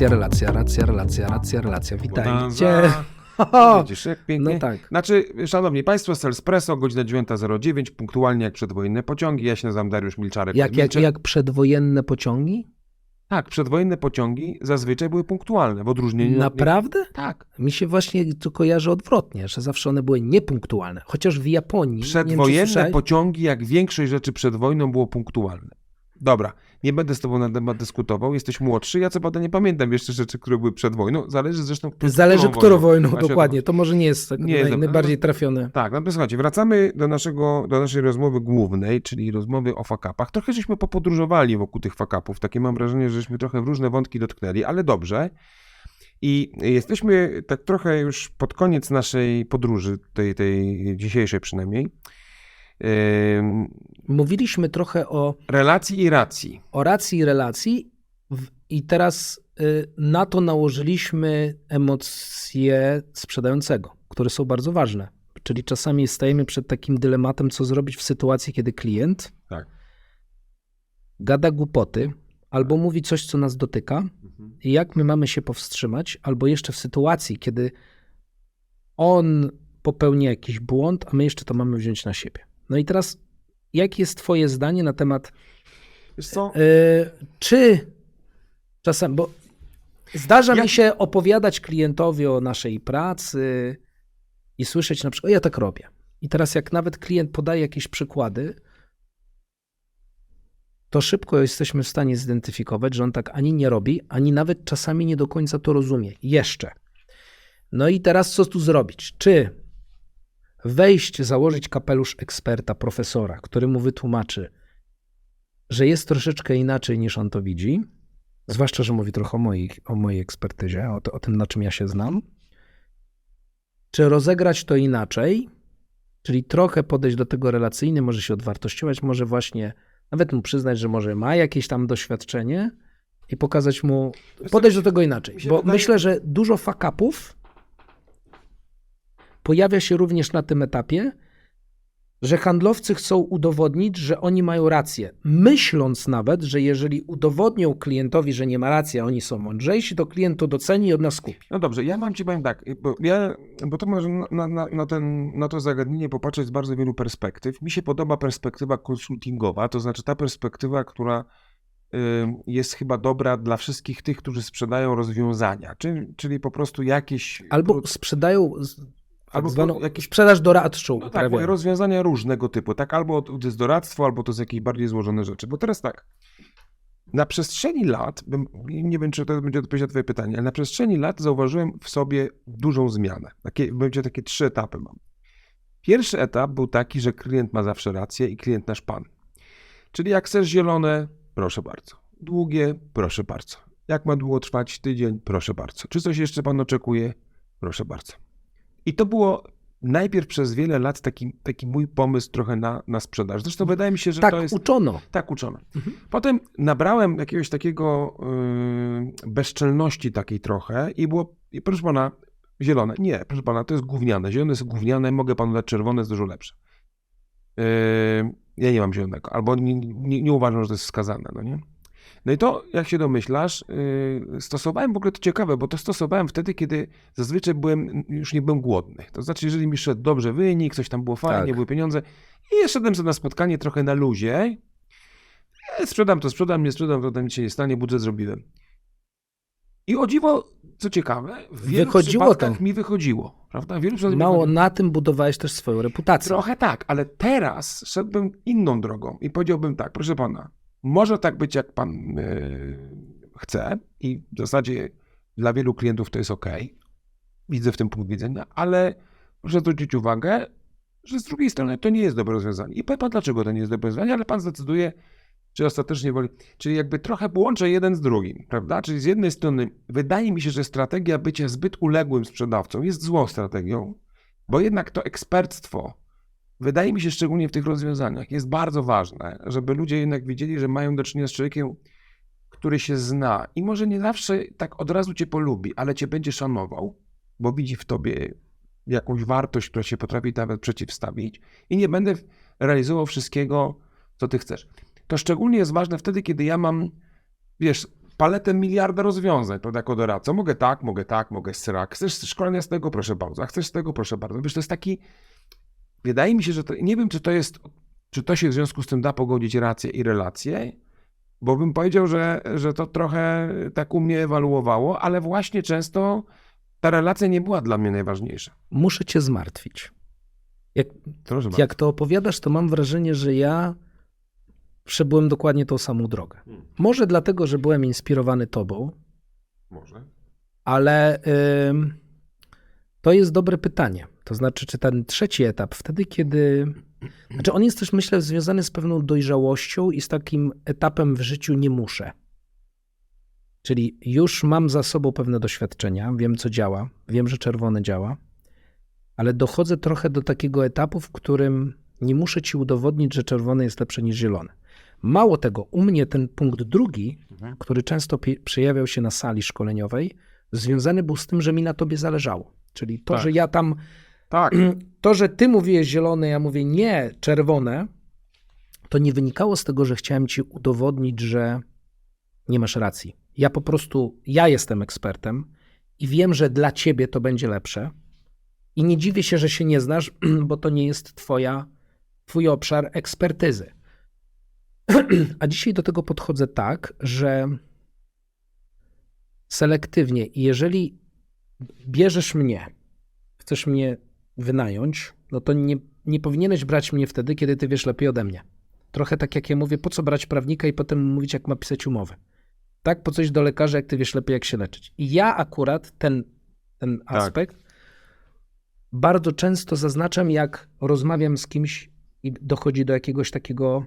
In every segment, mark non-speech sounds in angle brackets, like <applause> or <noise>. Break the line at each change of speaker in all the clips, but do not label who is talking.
Racja, relacja, racja, relacja, racja, relacja. Witajcie.
Bonanza. <laughs> Widzisz, jak pięknie.
No tak.
Znaczy, szanowni państwo, Selspresso, godzina 9.09, punktualnie jak przedwojenne pociągi. Ja się nazywam Dariusz Milczarek.
Jak, jak, jak przedwojenne pociągi?
Tak, przedwojenne pociągi zazwyczaj były punktualne, w odróżnieniu od...
Naprawdę?
Tak.
Mi się właśnie to kojarzy odwrotnie, że zawsze one były niepunktualne. Chociaż w Japonii. wiem,
Przedwojenne
słyszałeś,
pociągi, jak większość rzeczy przed wojną, było punktualne. Dobra, nie będę z tobą na temat dyskutował, jesteś młodszy, ja co prawda nie pamiętam jeszcze rzeczy, które były przed wojną, zależy zresztą... którą
Zależy, którą wojną,
Właśnie
dokładnie. To może nie jest tak
Nie
naj, najbardziej trafione.
Tak, no to słuchajcie, wracamy do, naszego, do naszej rozmowy głównej, czyli rozmowy o fakapach. Trochę żeśmy popodróżowali wokół tych fakapów. Takie mam wrażenie, żeśmy trochę w różne wątki dotknęli, ale dobrze. I jesteśmy tak trochę już pod koniec naszej podróży, tej, tej dzisiejszej przynajmniej.
Mówiliśmy trochę o,
relacji i racji.
o racji i relacji i teraz y, na to nałożyliśmy emocje sprzedającego, które są bardzo ważne. Czyli czasami stajemy przed takim dylematem, co zrobić w sytuacji, kiedy klient
Tak.
gada głupoty albo mówi coś, co nas dotyka, i jak my mamy się powstrzymać, albo jeszcze w sytuacji, kiedy on popełni jakiś błąd, a my jeszcze to mamy wziąć na siebie. No i teraz, jakie jest Twoje zdanie na temat,
Wiesz co?
yy, czy czasem, bo zdarza
Ja-
mi się opowiadać klientowi o naszej pracy i słyszeć na przykład, ja tak robię. I teraz, jak nawet klient podaje jakieś przykłady, to szybko jesteśmy w stanie zidentyfikować, że on tak ani nie robi, ani nawet czasami nie do końca to rozumie. Jeszcze. No i teraz co tu zrobić? Czy wejść, założyć kapelusz eksperta, profesora, który mu wytłumaczy, że jest troszeczkę inaczej niż on to widzi, zwłaszcza, że mówi trochę o mojej, o mojej ekspertyzie, o, to, o tym, na czym ja się znam, czy rozegrać to inaczej, czyli trochę podejść do tego relacyjnie, może się odwartościować, może właśnie nawet mu przyznać, że może ma jakieś tam doświadczenie i pokazać mu, podejść do tego inaczej. Bo myślę, że dużo fakapów pojawia się również na tym etapie, że handlowcy chcą udowodnić, że oni mają rację. Myśląc nawet, że jeżeli udowodnią klientowi, że nie ma racji, a oni są mądrzejsi, to klient to doceni i od nas kupi.
No dobrze, ja mam ci powiem tak, bo, ja, bo to może na, na, na, ten, na to zagadnienie popatrzeć z bardzo wielu perspektyw. Mi się podoba perspektywa konsultingowa, to znaczy ta perspektywa, która y, jest chyba dobra dla wszystkich tych, którzy sprzedają rozwiązania, czyli, czyli po prostu jakieś...
Albo sprzedają
Albo
zwaną
jakieś-
sprzedaż doradczą.
No tak, rozwiązania różnego typu, tak? Albo to jest doradztwo, albo to jest jakieś bardziej złożone rzeczy. Bo teraz tak, na przestrzeni lat, nie wiem, czy to będzie odpowiedź na twoje pytanie, ale na przestrzeni lat zauważyłem w sobie dużą zmianę. Takie, będzie takie trzy etapy mam. Pierwszy etap był taki, że klient ma zawsze rację i klient nasz pan. Czyli jak chcesz zielone, proszę bardzo. Długie, proszę bardzo. Jak ma długo trwać tydzień, proszę bardzo. Czy coś jeszcze pan oczekuje? Proszę bardzo. I to było najpierw przez wiele lat taki, taki mój pomysł trochę na, na sprzedaż. Zresztą wydaje mi się, że
tak,
to jest
uczono.
tak uczone. Potem nabrałem jakiegoś takiego yy, bezczelności takiej trochę i było, i proszę pana, zielone. Nie, proszę pana, to jest gówniane. Zielone jest gówniane, mogę panu dać czerwone, jest dużo lepsze. Yy, ja nie mam zielonego, albo nie, nie, nie uważam, że to jest wskazane, no nie? No i to, jak się domyślasz, yy, stosowałem w ogóle to ciekawe, bo to stosowałem wtedy, kiedy zazwyczaj byłem, już nie byłem głodny. To znaczy, jeżeli mi szedł dobrze wynik, coś tam było fajnie,
Tak.
były pieniądze i szedłem sobie na spotkanie trochę na luzie. E, sprzedam to, sprzedam, nie sprzedam, to tam nic się nie stanie, budżet zrobiłem. I o dziwo, co ciekawe, w wielu
Wychodziło
przypadkach
to.
mi wychodziło, prawda? W wielu przypadkach
Mało
wychodziło.
na tym budowałeś też swoją reputację.
Trochę tak, ale teraz szedłbym inną drogą i powiedziałbym tak, proszę pana, może tak być, jak pan yy, chce i w zasadzie dla wielu klientów to jest ok. Widzę w tym punkt widzenia, ale proszę zwrócić uwagę, że z drugiej strony to nie jest dobre rozwiązanie. I powie pan, dlaczego to nie jest dobre rozwiązanie, ale pan zdecyduje, czy ostatecznie woli. Czyli jakby trochę połączę jeden z drugim, prawda? Czyli z jednej strony wydaje mi się, że strategia bycia zbyt uległym sprzedawcą jest złą strategią, bo jednak to ekspertstwo, wydaje mi się szczególnie w tych rozwiązaniach, jest bardzo ważne, żeby ludzie jednak wiedzieli, że mają do czynienia z człowiekiem, który się zna i może nie zawsze tak od razu cię polubi, ale cię będzie szanował, bo widzi w tobie jakąś wartość, która się potrafi nawet przeciwstawić i nie będę realizował wszystkiego, co ty chcesz. To szczególnie jest ważne wtedy, kiedy ja mam, wiesz, paletę miliarda rozwiązań, prawda, jako doradca. Mogę tak, mogę tak, mogę srak. Chcesz szkolenia z tego? Proszę bardzo. A chcesz z tego? Proszę bardzo. Wiesz, to jest taki, wydaje mi się, że to, nie wiem, czy to jest, czy to się w związku z tym da pogodzić rację i relacje, bo bym powiedział, że, że to trochę tak u mnie ewaluowało, ale właśnie często ta relacja nie była dla mnie najważniejsza.
Muszę cię zmartwić. Jak, jak to opowiadasz, to mam wrażenie, że ja przebyłem dokładnie tą samą drogę.
Hmm.
Może dlatego, że byłem inspirowany tobą,
Może.
ale ym, to jest dobre pytanie. To znaczy, czy ten trzeci etap, wtedy kiedy. Znaczy, on jest też, myślę, związany z pewną dojrzałością i z takim etapem w życiu nie muszę. Czyli już mam za sobą pewne doświadczenia, wiem, co działa, wiem, że czerwone działa, ale dochodzę trochę do takiego etapu, w którym nie muszę ci udowodnić, że czerwone jest lepsze niż zielone. Mało tego, u mnie ten punkt drugi,
Mhm.
który często przejawiał się na sali szkoleniowej, związany był z tym, że mi na tobie zależało. Czyli to,
Tak.
że ja tam,
Tak. <clears throat>
to, że ty mówiłeś zielone, ja mówię nie, czerwone, to nie wynikało z tego, że chciałem ci udowodnić, że nie masz racji. Ja po prostu, ja jestem ekspertem i wiem, że dla ciebie to będzie lepsze. I nie dziwię się, że się nie znasz, <clears throat> bo to nie jest twoja, twój obszar ekspertyzy. <clears throat> A dzisiaj do tego podchodzę tak, że selektywnie i jeżeli bierzesz mnie, chcesz mnie wynająć, no to nie, nie powinieneś brać mnie wtedy, kiedy ty wiesz lepiej ode mnie. Trochę tak jak ja mówię, po co brać prawnika i potem mówić, jak ma pisać umowę. Tak, po coś do lekarza, jak ty wiesz lepiej, jak się leczyć. I ja akurat ten, ten
Tak.
aspekt bardzo często zaznaczam, jak rozmawiam z kimś i dochodzi do jakiegoś takiego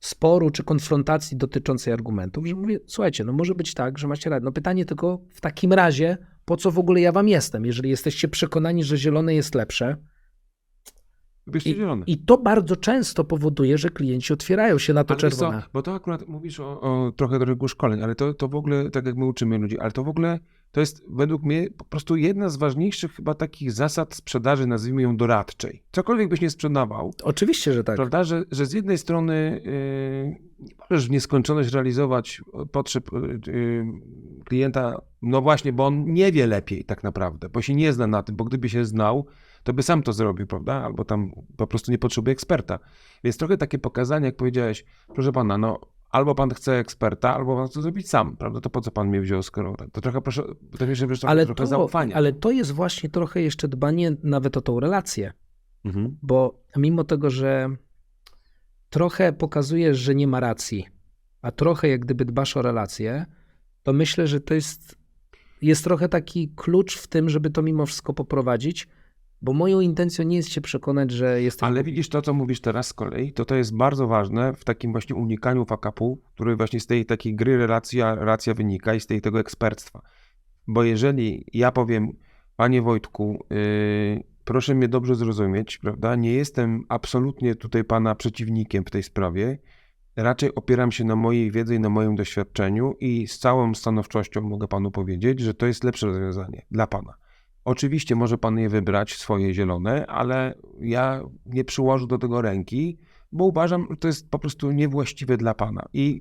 sporu czy konfrontacji dotyczącej argumentów, że mówię, słuchajcie, no może być tak, że macie rację. No pytanie tylko w takim razie, po co w ogóle ja wam jestem, jeżeli jesteście przekonani, że zielone jest lepsze.
Wybierzcie
I,
zielone.
I to bardzo często powoduje, że klienci otwierają się na to
Ale wiesz co,
czerwone.
bo to akurat mówisz o, o trochę rynku szkoleń, ale to, to w ogóle, tak jak my uczymy ludzi, ale to w ogóle to jest według mnie po prostu jedna z ważniejszych chyba takich zasad sprzedaży, nazwijmy ją doradczej. Cokolwiek byś nie sprzedawał,
Oczywiście, że tak.
prawda, że, że z jednej strony yy, nie możesz w nieskończoność realizować potrzeb yy, yy, klienta, no właśnie, bo on nie wie lepiej tak naprawdę, bo się nie zna na tym, bo gdyby się znał, to by sam to zrobił, prawda? Albo tam po prostu nie potrzebuje eksperta. Więc trochę takie pokazanie, jak powiedziałeś, proszę pana, no albo pan chce eksperta, albo pan chce zrobić sam, prawda? To po co pan mnie wziął, skoro tak? To trochę proszę, to jeszcze wiesz,
Ale
trochę
to,
zaufania.
ale to jest właśnie trochę jeszcze dbanie nawet o tą relację.
Mhm.
Bo mimo tego, że trochę pokazujesz, że nie ma racji, a trochę jak gdyby dbasz o relacje, to myślę, że to jest, jest trochę taki klucz w tym, żeby to mimo wszystko poprowadzić, bo moją intencją nie jest się przekonać, że jesteś...
Ale widzisz to, co mówisz teraz z kolei, to to jest bardzo ważne w takim właśnie unikaniu fakapu, który właśnie z tej takiej gry relacja, relacja wynika i z tej tego ekspertstwa. Bo jeżeli ja powiem, panie Wojtku, yy, proszę mnie dobrze zrozumieć, prawda, nie jestem absolutnie tutaj pana przeciwnikiem w tej sprawie, raczej opieram się na mojej wiedzy i na moim doświadczeniu i z całą stanowczością mogę panu powiedzieć, że to jest lepsze rozwiązanie dla pana. Oczywiście może pan je wybrać, swoje zielone, ale ja nie przyłożę do tego ręki, bo uważam, że to jest po prostu niewłaściwe dla pana. I,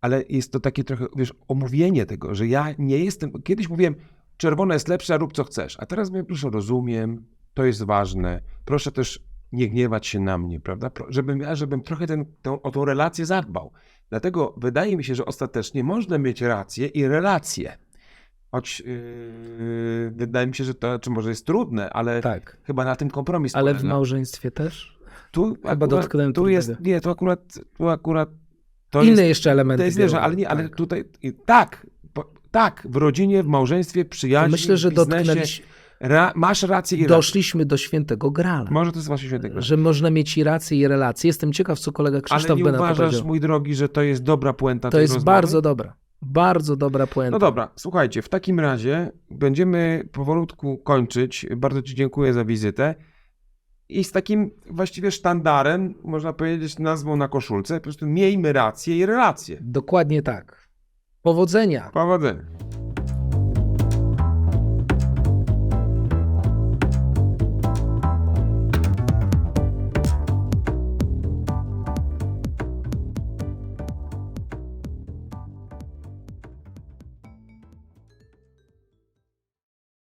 ale jest to takie trochę, wiesz, omówienie tego, że ja nie jestem. Kiedyś mówiłem, czerwone jest lepsze, rób co chcesz. A teraz mówię, proszę, rozumiem, to jest ważne. Proszę też nie gniewać się na mnie, prawda? Żebym ja, żebym trochę ten, tą, o tą relację zadbał. Dlatego wydaje mi się, że ostatecznie można mieć rację i relacje. Choć yy, wydaje mi się, że to czy może jest trudne, ale
Tak,
chyba na tym kompromis
ale w małżeństwie też?
Tu akurat,
dotknąłem
tu jest, nie, to akurat, tu akurat to
Inne
jest,
jeszcze elementy.
to jest
biorą,
ale nie, ale
tak.
tutaj, tak, po, tak, w rodzinie, w małżeństwie, przyjaźni,
Myślę, że
biznesie,
dotknęliśmy,
ra, masz rację i rację.
doszliśmy do świętego grala.
Może to jest właśnie świętego.
Że można mieć i rację, i relację. Jestem ciekaw, co kolega
Ale
Krzysztof
nie
Beneta
uważasz, mój drogi, że to jest dobra puenta
To jest
rozmowy?
bardzo dobra. Bardzo dobra puenta.
No dobra, słuchajcie, w takim razie będziemy powolutku kończyć. Bardzo Ci dziękuję za wizytę. I z takim właściwie sztandarem, można powiedzieć, nazwą na koszulce, po prostu miejmy rację i relacje.
Dokładnie tak. Powodzenia.
Powodzenia.